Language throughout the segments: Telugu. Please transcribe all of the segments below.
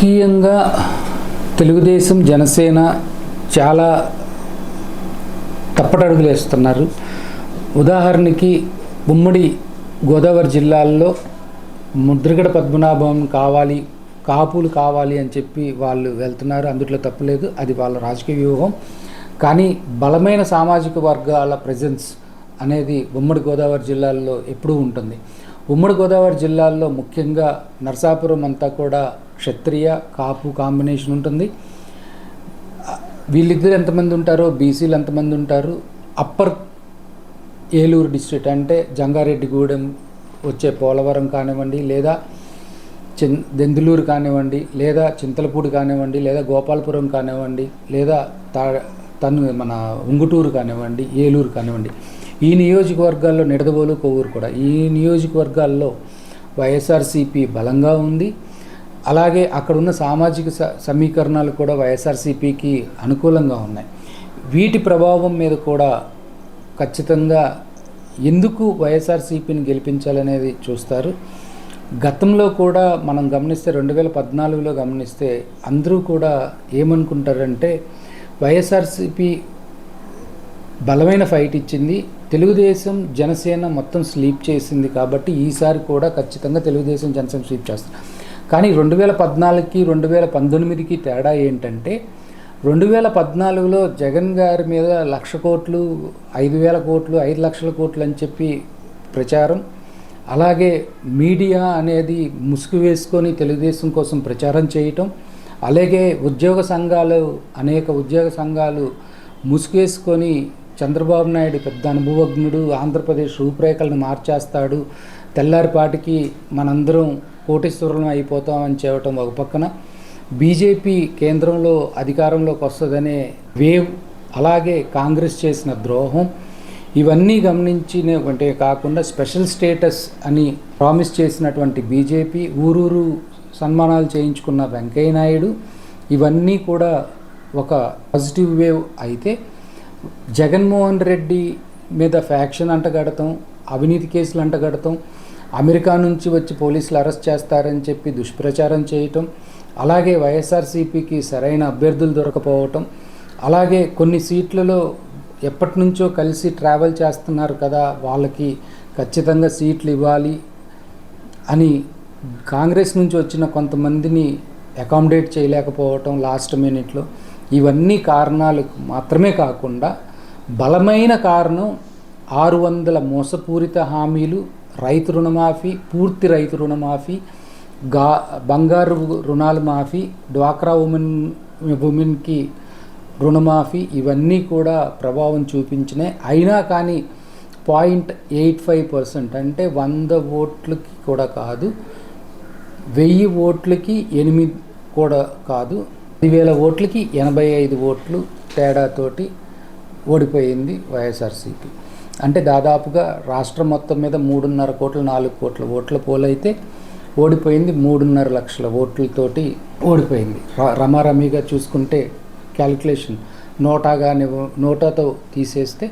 రాజకీయంగా తెలుగుదేశం జనసేన చాలా తప్పటడుగులు వేస్తున్నారు ఉదాహరణకి ఉమ్మడి గోదావరి జిల్లాల్లో ముద్రగడ పద్మనాభం కావాలి కాపులు కావాలి అని చెప్పి వాళ్ళు వెళ్తున్నారు. అందుట్లో తప్పులేదు. అది వాళ్ళ రాజకీయ వ్యూహం. కానీ బలమైన సామాజిక వర్గాల ప్రజెన్స్ అనేది ఉమ్మడి గోదావరి జిల్లాల్లో ఎప్పుడూ ఉంటుంది. ఉమ్మడి గోదావరి జిల్లాల్లో ముఖ్యంగా నరసాపురం అంతా కూడా క్షత్రియ కాపు కాంబినేషన్ ఉంటుంది. వీళ్ళిద్దరు ఎంతమంది ఉంటారో బీసీలు ఎంతమంది ఉంటారు అప్పర్ ఏలూరు డిస్ట్రిక్ట్ అంటే జంగారెడ్డిగూడెం వచ్చే పోలవరం కానివ్వండి లేదా చిన్ దెందులూరు కానివ్వండి లేదా చింతలపూడి కానివ్వండి లేదా గోపాలపురం కానివ్వండి లేదా తా తను మన ఉంగుటూరు కానివ్వండి ఏలూరు కానివ్వండి. ఈ నియోజకవర్గాల్లో నిడదవోలు కొవ్వూరు కూడా. ఈ నియోజకవర్గాల్లో వైఎస్ఆర్సీపీ బలంగా ఉంది. అలాగే అక్కడున్న సామాజిక స- సమీకరణాలు కూడా వైఎస్ఆర్సీపీకి అనుకూలంగా ఉన్నాయి. వీటి ప్రభావం మీద కూడా ఖచ్చితంగా ఎందుకు వైఎస్ఆర్సీపీని గెలిపించాలనేది చూస్తారు. గతంలో కూడా మనం గమనిస్తే రెండు వేల పద్నాలుగులో గమనిస్తే అందరూ కూడా ఏమనుకుంటారంటే వైఎస్ఆర్సీపీ బలమైన ఫైట్ ఇచ్చింది తెలుగుదేశం జనసేన మొత్తం స్లీప్ చేసింది కాబట్టి ఈసారి కూడా ఖచ్చితంగా తెలుగుదేశం జనసేన స్లీప్ చేస్తారు కానీ రెండు వేల పద్నాలుగుకి రెండు వేల పంతొమ్మిదికి తేడా ఏంటంటే రెండు వేల పద్నాలుగులో జగన్ గారి మీద లక్ష కోట్లు ఐదు వేల కోట్లు ఐదు లక్షల కోట్లు అని చెప్పి ప్రచారం. అలాగే మీడియా అనేది ముసుగు వేసుకొని తెలుగుదేశం కోసం ప్రచారం చేయటం. అలాగే ఉద్యోగ సంఘాలు అనేక ఉద్యోగ సంఘాలు ముసుగు వేసుకొని చంద్రబాబు నాయుడు పెద్ద అనుభవజ్ఞుడు ఆంధ్రప్రదేశ్ రూపురేఖలను మార్చేస్తాడు. తెల్లారిపాటికి మనందరం కోటీశ్వరులం అయిపోతామని చెప్పటం ఒక పక్కన బీజేపీ కేంద్రంలో అధికారంలోకి వస్తుందనే వేవ్ అలాగే కాంగ్రెస్ చేసిన ద్రోహం ఇవన్నీ గమనించినవంటే కాకుండా స్పెషల్ స్టేటస్ అని ప్రామిస్ చేసినటువంటి బీజేపీ ఊరూరు సన్మానాలు చేయించుకున్న వెంకయ్య నాయుడు ఇవన్నీ కూడా ఒక పాజిటివ్ వేవ్ అయితే జగన్మోహన్ రెడ్డి మీద ఫ్యాక్షన్ అంటగడతాం అవినీతి కేసులు అంటగడతాం అమెరికా నుంచి వచ్చి పోలీసులు అరెస్ట్ చేస్తారని చెప్పి దుష్ప్రచారం చేయటం అలాగే వైఎస్ఆర్సీపీకి సరైన అభ్యర్థులు దొరకపోవటం అలాగే కొన్ని సీట్లలో ఎప్పటి నుంచో కలిసి ట్రావెల్ చేస్తున్నారు కదా వాళ్ళకి ఖచ్చితంగా సీట్లు ఇవ్వాలి అని కాంగ్రెస్ నుంచి వచ్చిన కొంతమందిని అకామిడేట్ చేయలేకపోవటం లాస్ట్ మినిట్లో. ఇవన్నీ కారణాలు మాత్రమే కాకుండా బలమైన కారణం ఆరు వందల మోసపూరిత హామీలు రైతు రుణమాఫీ పూర్తి రైతు రుణమాఫీ గా బంగారు రుణాలు మాఫీ డ్వాక్రా ఉమెన్ ఉమెన్కి రుణమాఫీ ఇవన్నీ కూడా ప్రభావం చూపించినాయి అయినా కానీ పాయింట్ ఎయిట్ ఫైవ్ పర్సెంట్ అంటే వంద ఓట్లకి కూడా కాదు వెయ్యి ఓట్లకి ఎనిమిది కూడా కాదు పదివేల ఓట్లకి ఎనభై ఐదు ఓట్లు తేడాతోటి ఓడిపోయింది వైఎస్ఆర్సీపీ. అంటే దాదాపుగా రాష్ట్రం మొత్తం మీద మూడున్నర కోట్ల నాలుగు కోట్ల ఓట్ల పోలైతే ఓడిపోయింది మూడున్నర లక్షల ఓట్లతోటి ఓడిపోయింది. ర- రమారమిగా చూసుకుంటే క్యాలిక్యులేషన్ నోటాగానే నోటాతో తీసేస్తే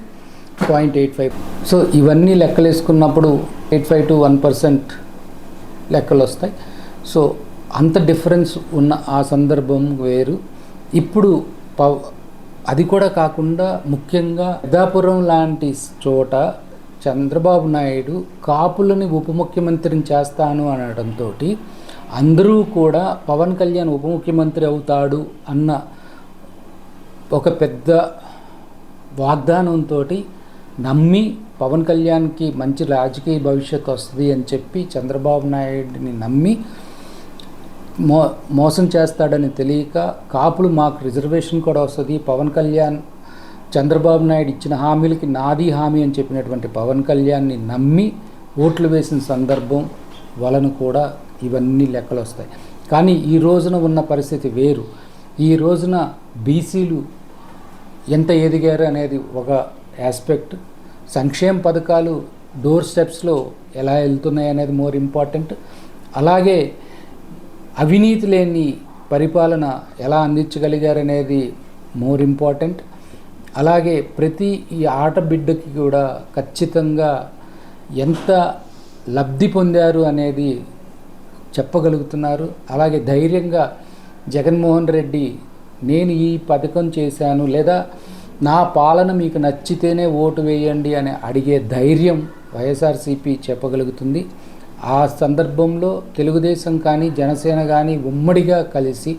పాయింట్ ఎయిట్ ఫైవ్. సో ఇవన్నీ లెక్కలేసుకున్నప్పుడు eight five two one percent లెక్కలు వస్తాయి సో అంత డిఫరెన్స్ ఉన్న ఆ సందర్భం వేరు. ఇప్పుడు పవ అది కూడా కాకుండా ముఖ్యంగా పెద్దాపురం లాంటి చోట చంద్రబాబు నాయుడు కాపులని ఉప ముఖ్యమంత్రిని చేస్తాను అనడంతో అందరూ కూడా పవన్ కళ్యాణ్ ఉప ముఖ్యమంత్రి అవుతాడు అన్న ఒక పెద్ద వాగ్దానంతో నమ్మి పవన్ కళ్యాణ్కి మంచి రాజకీయ భవిష్యత్తు వస్తుంది అని చెప్పి చంద్రబాబు నాయుడిని నమ్మి మో మోసం చేస్తాడని తెలియక కాపులు మాకు రిజర్వేషన్ కూడా వస్తుంది. పవన్ కళ్యాణ్ చంద్రబాబు నాయుడు ఇచ్చిన హామీలకి నాది హామీ అని చెప్పినటువంటి పవన్ కళ్యాణ్ని నమ్మి ఓట్లు వేసిన సందర్భం వలన కూడా ఇవన్నీ లెక్కలు వస్తాయి. కానీ ఈ రోజున ఉన్న పరిస్థితి వేరు. ఈ రోజున బీసీలు ఎంత ఎదిగారు అనేది ఒక ఆస్పెక్ట్ సంక్షేమ పథకాలు డోర్ స్టెప్స్లో ఎలా వెళ్తున్నాయి అనేది మోర్ ఇంపార్టెంట్ అలాగే అవినీతి లేని పరిపాలన ఎలా అందించగలిగారనేది మోర్ ఇంపార్టెంట్. అలాగే ప్రతి ఈ ఆట బిడ్డకి కూడా ఖచ్చితంగా ఎంత లబ్ధి పొందారు అనేది చెప్పగలుగుతున్నారు. అలాగే ధైర్యంగా జగన్మోహన్ రెడ్డి నేను ఈ పథకం చేశాను లేదా నా పాలన మీకు నచ్చితేనే ఓటు వేయండి అని అడిగే ధైర్యం వైఎస్ఆర్సీపీ చెప్పగలుగుతుంది. ఆ సందర్భంలో తెలుగుదేశం కానీ జనసేన కానీ ఉమ్మడిగా కలిసి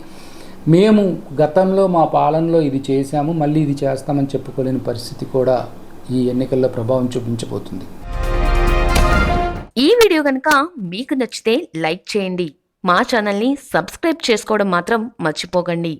మేము గతంలో మా పాలనలో ఇది చేశాము మళ్ళీ ఇది చేస్తామని చెప్పుకోలేని పరిస్థితి కూడా ఈ ఎన్నికల్లో ప్రభావం చూపించబోతుంది. ఈ వీడియో కనుక మీకు నచ్చితే లైక్ చేయండి. మా ఛానల్ని సబ్స్క్రైబ్ చేసుకోవడం మాత్రం మర్చిపోకండి.